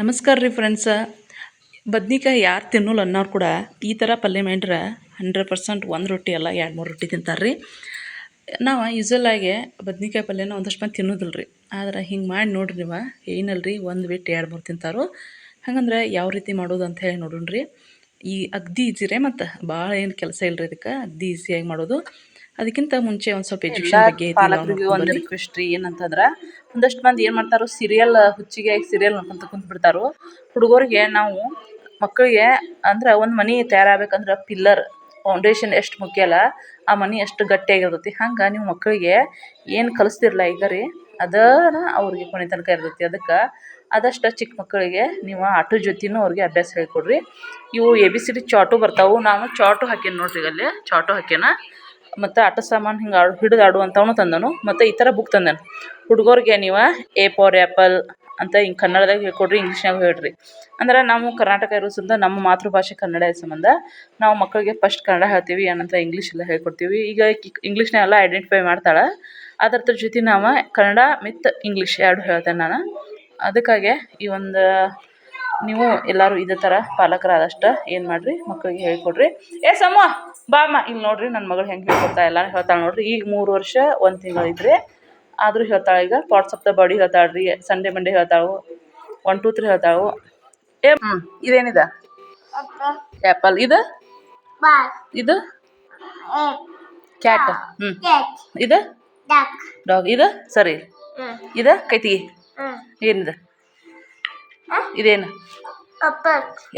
ನಮಸ್ಕಾರ ರೀ ಫ್ರೆಂಡ್ಸ ಬದ್ನಿಕಾಯಿ ಯಾರು ತಿನ್ನೋಲ್ಲ ಅನ್ನೋರು ಕೂಡ ಈ ಥರ ಪಲ್ಯ ಮಾಡ್ರೆ ಹಂಡ್ರೆಡ್ ಪರ್ಸೆಂಟ್ ಒಂದು ರೊಟ್ಟಿ ಅಲ್ಲ, ಎರಡು ಮೂರು ರೊಟ್ಟಿ ತಿಂತಾರೆ ರೀ. ನಾವು ಯೂಸಲ್ಲಾಗಿ ಬದ್ನಿಕಾಯಿ ಪಲ್ಯನ ಒಂದಷ್ಟು ಮಂದಿ ತಿನ್ನೋದಿಲ್ಲ ರೀ. ಆದ್ರೆ ಹಿಂಗೆ ಮಾಡಿ ನೋಡ್ರಿ ನೀವು. ರೀ, ಒಂದು ಬಿಟ್ಟು ಎರಡು ಮೂರು ತಿಂತಾರೋ. ಹಂಗಂದ್ರೆ ಯಾವ ರೀತಿ ಮಾಡೋದು ಅಂತ ಹೇಳಿ ನೋಡೋಣ ರೀ ಈ ಅಗ್ದಿ ಈಜಿ ರೀ ಮತ್ತು ಭಾಳ ಏನು ಕೆಲಸ ಇಲ್ಲ ರೀ ಇದಕ್ಕೆ. ಅಗ್ದಿ ಈಸಿಯಾಗಿ ಮಾಡೋದು. ಅದಕ್ಕಿಂತ ಮುಂಚೆ ಒಂದು ಸ್ವಲ್ಪ ಎಜುಕೇಶನ್ ಬಗ್ಗೆ ಪಾಲಕರಿಗೆ ಒಂದು. ರಿಕ್ವೆಸ್ಟ್ ರೀ ಏನಂತಂದ್ರ ಒಂದಷ್ಟು ಮಂದಿ ಏನು ಮಾಡ್ತಾರೋ ಸೀರಿಯಲ್ ಹುಚ್ಚಿಗೆ ಸೀರಿಯಲ್ ನೋಡ್ಕೊಂತ ಕುಂತ್ ಬಿಡ್ತಾರೋ ಹುಡುಗರಿಗೆ ನಾವು ಮಕ್ಕಳಿಗೆ ಅಂದ್ರೆ ಒಂದು ಮನಿ ತಯಾರಾಗಬೇಕಂದ್ರೆ ಪಿಲ್ಲರ್ ಫೌಂಡೇಶನ್ ಎಷ್ಟು ಮುಖ್ಯ ಅಲ್ಲ ಆ ಮನಿ ಎಷ್ಟು ಗಟ್ಟಿಯಾಗಿರ್ತೈತಿ ಹಂಗೆ ನೀವು ಮಕ್ಕಳಿಗೆ ಏನು ಕಲಿಸ್ತಿರಲ್ಲ ಈಗ ರೀ ಅದನ್ನ ಅವ್ರಿಗೆ ಕೊನೆ ತನಕ ಇರ್ತೈತಿ. ಅದಕ್ಕೆ ಆದಷ್ಟು ಚಿಕ್ಕ ಮಕ್ಕಳಿಗೆ ನೀವು ಆಟೋ ಜೊತೆನೂ ಅವ್ರಿಗೆ ಅಭ್ಯಾಸ ಹೇಳ್ಕೊಡ್ರಿ. ಇವು A B C D chart ಬರ್ತಾವೆ. ನಾನು ಚಾಟು ಹಾಕೇನಿ ನೋಡ್ರಿ ಅಲ್ಲಿ ಚಾಟು ಹಾಕ್ಯಾನ? ಮತ್ತು ಆಟ ಸಾಮಾನು ಹಿಂಗೆ ಹಿಡಿದು ಆಡುವಂಥವನು ತಂದನು. ಮತ್ತು ಈ ಥರ ಬುಕ್ ತಂದನು. ಹುಡುಗರಿಗೆ ನೀವು ಎ ಫಾರ್ ಆ್ಯಪಲ್ ಅಂತ ಹಿಂಗೆ ಕನ್ನಡದಾಗ ಹೇಳ್ಕೊಡ್ರಿ, ಇಂಗ್ಲೀಷ್ನಾಗ ಹೇಳ್ರಿ. ಅಂದ್ರೆ ನಾವು ಕರ್ನಾಟಕ ಇರೋದ್ರಿಂದ ನಮ್ಮ ಮಾತೃಭಾಷೆ ಕನ್ನಡ ಇರೋ ಸಂಬಂಧ. ನಾವು ಮಕ್ಕಳಿಗೆ ಫಸ್ಟ್ ಕನ್ನಡ ಹೇಳ್ತೀವಿ, ಏನಂತ ಇಂಗ್ಲೀಷ್ ಎಲ್ಲ ಹೇಳ್ಕೊಡ್ತೀವಿ. ಈಗ ಇಂಗ್ಲೀಷ್ನೆಲ್ಲ ಐಡೆಂಟಿಫೈ ಮಾಡ್ತಾಳೆ. ಅದರ ಜೊತೆ ನಾವು ಕನ್ನಡ ಮಿತ್ ಇಂಗ್ಲೀಷ್ ಎರಡು ಹೇಳ್ತೇನೆ ನಾನು. ಅದಕ್ಕಾಗಿ ಈ ಒಂದು, ನೀವು ಎಲ್ಲರೂ ಇದೇ ಥರ ಪಾಲಕರಾದಷ್ಟು ಏನು ಮಾಡಿರಿ, ಮಕ್ಕಳಿಗೆ ಹೇಳ್ಕೊಡ್ರಿ. ಏ ಸಮ ಬಾ ಅಮ್ಮ ಇಲ್ಲಿ ನೋಡ್ರಿ ನನ್ನ ಮಗಳು ಹೆಂಗೆ ಹೇಳ್ಕೊಡ್ತಾ ಎಲ್ಲ ಹೇಳ್ತಾಳೆ ನೋಡ್ರಿ. ಈಗ ಮೂರು ವರ್ಷ ಒಂದು ತಿಂಗಳು ಇದ್ರೆ ಆದರೂ ಹೇಳ್ತಾಳೆ ಈಗ ಪಾರ್ಟ್ಸ್ ಆಫ್ ದ ಬಾಡಿ ಹೇಳ್ತಾಳೆ ರೀ ಸಂಡೇ ಮಂಡೇ ಹೇಳ್ತಾಳು ಒನ್ ಟೂ ತ್ರೀ ಹೇಳ್ತಾಳು. ಏ ಹ್ಞೂ ಇದೇನಿದೆ? ಆ್ಯಪಲ್ ಇದು? ಇದು? ಕ್ಯಾಟ್ ಹ್ಞೂ ಇದು? ಡಾಗ್ ಇದು? ಸರಿ. ಇದು? ಕೈತಿಗೆ ಏನಿದೆ? ಇದೇನು?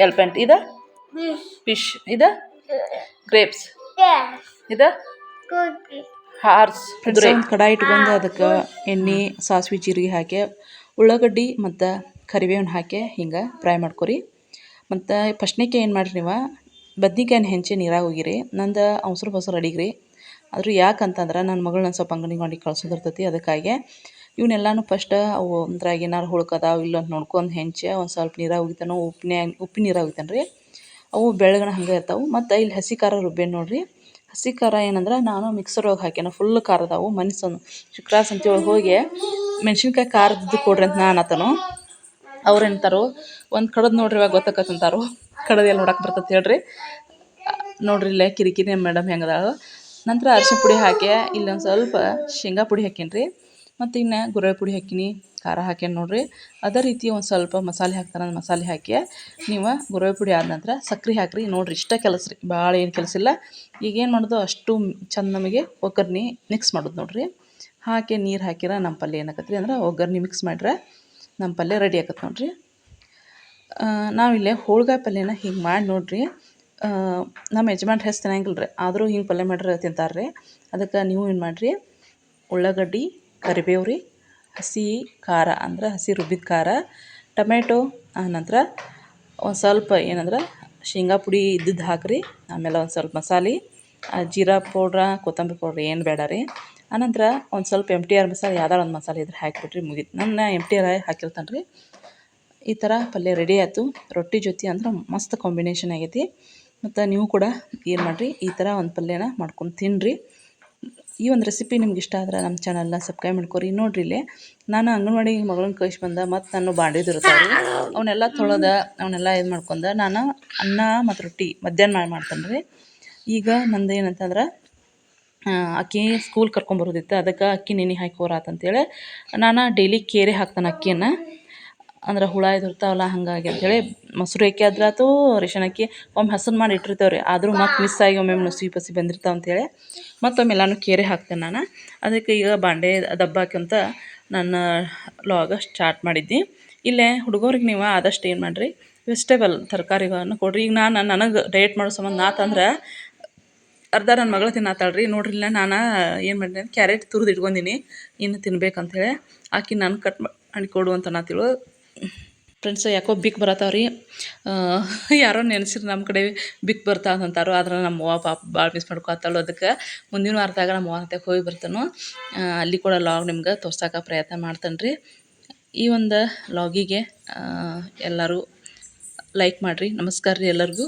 ಎಲ್ಪೆಂಟ್ ಇದು? ಫಿಶ್ ಇದು? ಗ್ರೇಪ್ಸ್ ಇದು? ಹಾರ್ಸ್ ಕಡಾಯಿ ಇಟ್ಕೊಂಡು ಅದಕ್ಕೆ ಎಣ್ಣೆ ಸಾಸಿವೆ ಜೀರಿಗೆ ಹಾಕಿ ಉಳ್ಳಾಗಡ್ಡಿ ಮತ್ತು ಕರಿಬೇವನ್ನ ಹಾಕಿ ಹಿಂಗೆ ಫ್ರೈ ಮಾಡ್ಕೊರಿ. ಮತ್ತು ಫಸ್ಟ್ನೇಕೆ ಏನು ಮಾಡಿರಿ ನೀವು? ಬದ್ನಿಕಾಯಿನ ಹೆಂಚೆ ನೀರಾಗಿ ಹೋಗಿರಿ ನಂದು ಅವಸರು ಬಸರು ಅಡಿಗ್ರಿ. ಆದರೂ ಯಾಕಂತಂದ್ರೆ ನನ್ನ ಮಗಳನ್ನ ಸ್ವಲ್ಪ ಅಂಗಡಿ ಮಾಡಿ ಕಳ್ಸೋದಿರ್ತೈತಿ. ಅದಕ್ಕಾಗಿ ಇವನ್ನೆಲ್ಲನೂ ಫಸ್ಟ್ ಅವು ಏನಾರ ಏನಾರು ಹುಳ್ಕದಾವ ಇಲ್ಲ ಅಂತ ನೋಡ್ಕೊಂಡು ಹೆಂಚೆ ಒಂದು ಸ್ವಲ್ಪ ನೀರಾಗಿ ಉಗಿತಾನೋ ಉಪ್ಪಿನ ಉಪ್ಪಿನ ನೀರಾಗಿ ಹೋಗ್ತಾನೆ ರೀ ಅವು ಬೆಳಗನ ಹಂಗೆ ಇರ್ತಾವು. ಮತ್ತು ಇಲ್ಲಿ ಹಸಿ ಖಾರ ರುಬ್ಬೇನಿ ನೋಡ್ರಿ. ಹಸಿ ಖಾರ ಏನಂದ್ರೆ ನಾನು ಮಿಕ್ಸರ್ ಒಳಗೆ ಹಾಕ್ಯಾನ. ಫುಲ್ ಖಾರ ಅದಾವು ಮನ್ಸನ್ನು ಸಂತೆ ಒಳಗೆ ಹೋಗಿ ಮೆಣ್ಸಿನ್ಕಾಯಿ ಖಾರದ್ದು ಕೊಡ್ರಿ ಅಂತ ನಾನು ಆತನು. ಅವ್ರು ಎಂತಾರು, ಒಂದು ಕಡದ್ ನೋಡ್ರಿ ಇವಾಗ ಗೊತ್ತಾಕತ್ತಂತಾರು. ಕಡದು ಎಲ್ಲಿ ನೋಡಕ್ಕೆ ಬರ್ತೈತೆ ಹೇಳ್ರಿ. ನೋಡ್ರಿ ಇಲ್ಲೇ ಕಿರಿಕಿರಿ ಮೇಡಮ್ ಹೆಂಗದಾಳು ನಂತರ ಅರಿಶಿನ ಪುಡಿ ಹಾಕಿ ಇಲ್ಲೊಂದು ಸ್ವಲ್ಪ ಶೇಂಗಾ ಪುಡಿ ಹಾಕೀನಿ ರೀ ಮತ್ತು ಇನ್ನು ಗುರಳ್ ಪುಡಿ ಹಾಕಿನಿ, ಖಾರ ಹಾಕ್ಯಾನ ನೋಡ್ರಿ. ಅದೇ ರೀತಿ ಒಂದು ಸ್ವಲ್ಪ ಮಸಾಲೆ ಹಾಕ್ತಾರೆ ಮಸಾಲೆ ಹಾಕಿ ನೀವು ಗುರಳ್ ಪುಡಿ ಆದ ನಂತರ ಸಕ್ಕರೆ ಹಾಕ್ರಿ. ನೋಡ್ರಿ ಇಷ್ಟ ಕೆಲಸ ರೀ ಭಾಳ ಏನು ಕೆಲಸ ಇಲ್ಲ. ಈಗ ಏನು ಮಾಡೋದು, ಅಷ್ಟು ಚಂದ ನಮಗೆ ಒಗ್ಗರ್ಣಿ ಮಿಕ್ಸ್ ಮಾಡೋದು ನೋಡ್ರಿ. ಹಾಕಿ ನೀರು ಹಾಕಿರ ನಮ್ಮ ಪಲ್ಯ ಏನಾಕತ್ರಿ ಅಂದ್ರೆ ಒಗ್ಗರ್ಣಿ ಮಿಕ್ಸ್ ಮಾಡ್ರೆ ನಮ್ಮ ಪಲ್ಯ ರೆಡಿ ಆಗತ್ತೆ ನೋಡ್ರಿ. ನಾವಿಲ್ಲೇ ಹೋಳ್ಗಾಯಿ ಪಲ್ಯನ ಹಿಂಗೆ ಮಾಡಿ ನೋಡ್ರಿ. ನಮ್ಮ ಯಜಮಾನ್ರ ಹೆಸ್ ತಿನ್ನಂಗಿಲ್ಲ ರೀ ಆದರೂ ಹಿಂಗೆ ಪಲ್ಯ ಮಾಡ್ರೆ ತಿಂತಾರೆ ರೀ ಅದಕ್ಕೆ ನೀವು ಏನು ಮಾಡಿರಿ, ಉಳ್ಳಾಗಡ್ಡಿ ಕರಿಬೇವು ರೀ ಹಸಿ ಖಾರ ಅಂದ್ರೆ ಹಸಿ ರುಬ್ಬಿದ ಖಾರ ಟೊಮೆಟೊ ಆನಂತರ ಒಂದು ಸ್ವಲ್ಪ ಏನಂದ್ರೆ ಶೇಂಗಾ ಪುಡಿ ಇದ್ದಿದ್ದು ಹಾಕಿರಿ, ಆಮೇಲೆ ಒಂದು ಸ್ವಲ್ಪ ಮಸಾಲೆ ಜೀರಾ ಪೌಡ್ರ, ಕೊತ್ತಂಬರಿ ಪೌಡ್ರ್ ಏನು ಬೇಡ ರೀ. ಆನಂತರ ಒಂದು ಸ್ವಲ್ಪ ಎಂ ಟಿ ಆರ್ ಮಸಾಲೆ, ಯಾವ್ದಾರು ಒಂದು ಮಸಾಲೆ ಇದ್ರೆ ಹಾಕಿಬಿಟ್ರಿ ಮುಗೀತು. ನನ್ನ ಎಂ ಟಿ ಆರ್ ಹಾಕಿರ್ತಾನೆ ರೀ ಈ ಥರ ಪಲ್ಯ ರೆಡಿ ಆಯ್ತು. ರೊಟ್ಟಿ ಜೊತೆ ಅಂದ್ರೆ ಮಸ್ತ್ ಕಾಂಬಿನೇಷನ್ ಆಗೈತಿ. ಮತ್ತು ನೀವು ಕೂಡ ಏನು ಮಾಡಿರಿ, ಈ ಥರ ಒಂದು ಪಲ್ಯನ ಮಾಡ್ಕೊಂಡು ತಿನ್ನಿರಿ ಈ ಒಂದು ರೆಸಿಪಿ ನಿಮ್ಗೆ ಇಷ್ಟ ಆದ್ರೆ ನಮ್ಮ ಚಾನಲ್ನ ಸಬ್ಸ್ಕ್ರೈಬ್ ಮಾಡ್ಕೊರಿ. ನೋಡ್ರಿ ಇಲ್ಲಿ, ನಾನು ಅಂಗನವಾಡಿ ಮಗಳನ್ನ ಕಳಿಸಿ ಬಂದ, ಮತ್ತು ನಾನು ಬಾಂಡಿದಿರ್ತಾರೆ ಅವನ್ನೆಲ್ಲ ತೊಳೆದ ಅವನ್ನೆಲ್ಲ ಇದು ಮಾಡ್ಕೊಂಡ ನಾನು ಅನ್ನ ಮತ್ತು ರೊಟ್ಟಿ ಮಧ್ಯಾಹ್ನ ಮಾಡಿ ಮಾಡ್ತೇನೆ ರೀ. ಈಗ ನಂದು ಏನಂತಂದ್ರೆ ಅಕ್ಕಿ ಸ್ಕೂಲ್ ಕರ್ಕೊಂಬರೋದಿತ್ತು ಅದಕ್ಕೆ ಅಕ್ಕಿ ನೆನೆ ಹಾಕಿ ಹೋರಾತಂತೇಳಿ ನಾನು ಡೈಲಿ ಕೇರೆ ಹಾಕ್ತಾನೆ ಅಕ್ಕಿಯನ್ನು. ಅಂದ್ರೆ ಹುಳ ಇದು ಇರ್ತಾವಲ್ಲ, ಹಾಗಾಗಿ ಅಂಥೇಳಿ ಮೊಸರು ಅಕ್ಕಿ ಆದ್ರೆ ಆಯ್ತು ರೇಷನ್ ಅಕ್ಕಿ ಒಮ್ಮೆ ಹಸನ್ ಮಾಡಿ ಇಟ್ಟಿರ್ತೇವೆ ರೀ ಆದರೂ ಮತ್ತೆ ಮಿಸ್ ಆಗಿ ಒಮ್ಮೊಮ್ಮೆ ನುಸಿ ಪಸಿ ಬಂದಿರ್ತಾವೆ ಅಂಥೇಳಿ ಮತ್ತೊಮ್ಮೆ ಎಲ್ಲಾನು ಕೇರೆ ಹಾಕ್ತೇನೆ ನಾನು. ಅದಕ್ಕೆ ಈಗ ಬಾಂಡೆ ದಬ್ಬಾಕಂತ ನನ್ನ ಲಾಗ ಸ್ಟಾರ್ಟ್ ಮಾಡಿದ್ದೆ. ಇಲ್ಲೇ ಹುಡುಗರಿಗೆ ನೀವು ಆದಷ್ಟು ಏನು ಮಾಡಿರಿ? ವೆಜಿಟೇಬಲ್ ತರಕಾರಿಗಳನ್ನು ಕೊಡಿರಿ. ಈಗ ನಾನು ನನಗೆ ಡಯಟ್ ಮಾಡೋ ಸಂಬಂಧ ನಾ ತಂದ್ರೆ ಅರ್ಧ ನನ್ನ ಮಗಳು ತಿನ್ನತ್ತಾಳೆ ರೀ ನೋಡ್ರಿ ಇಲ್ಲ ನಾನು ಏನು ಮಾಡಿದೆ ಕ್ಯಾರೆಟ್ ತುರಿದು ಇಟ್ಕೊಂಡಿನಿ. ಇನ್ನು ತಿನ್ಬೇಕಂತೇಳಿ ಆಕಿ ನಾನು ಕಟ್ ಮಾಡಿ ಕೊಡು ಅಂತ ನಾತಿಳು ಫ್ರೆಂಡ್ಸ್ ಯಾಕೋ ಬಿಕ್ ಬರತ್ತಾವ ರೀ ಯಾರೋ ನೆನೆಸಿರಿ ನಮ್ಮ ಕಡೆ ಬಿಕ್ ಬರ್ತಾವ ಅಂತಾರೋ, ಆದ್ರೆ ನಮ್ಮ ಅವ್ವ ಪಾಪ ಭಾಳ ಮಿಸ್ ಮಾಡ್ಕೊತಾಳು ಅದಕ್ಕೆ. ಮುಂದಿನ ವಾರದಾಗ ನಮ್ಮ ಅವ್ವ ಹೋಗಿ ಬರ್ತಾನೋ. ಅಲ್ಲಿ ಕೂಡ ಲಾಗ್ ನಿಮ್ಗೆ ತೋರ್ಸೋಕೆ ಪ್ರಯತ್ನ ಮಾಡ್ತಾನೆ ರೀ ಈ ಒಂದು ಲಾಗಿಗೆ ಎಲ್ಲರೂ ಲೈಕ್ ಮಾಡಿರಿ. ನಮಸ್ಕಾರ ರೀ ಎಲ್ಲರಿಗೂ.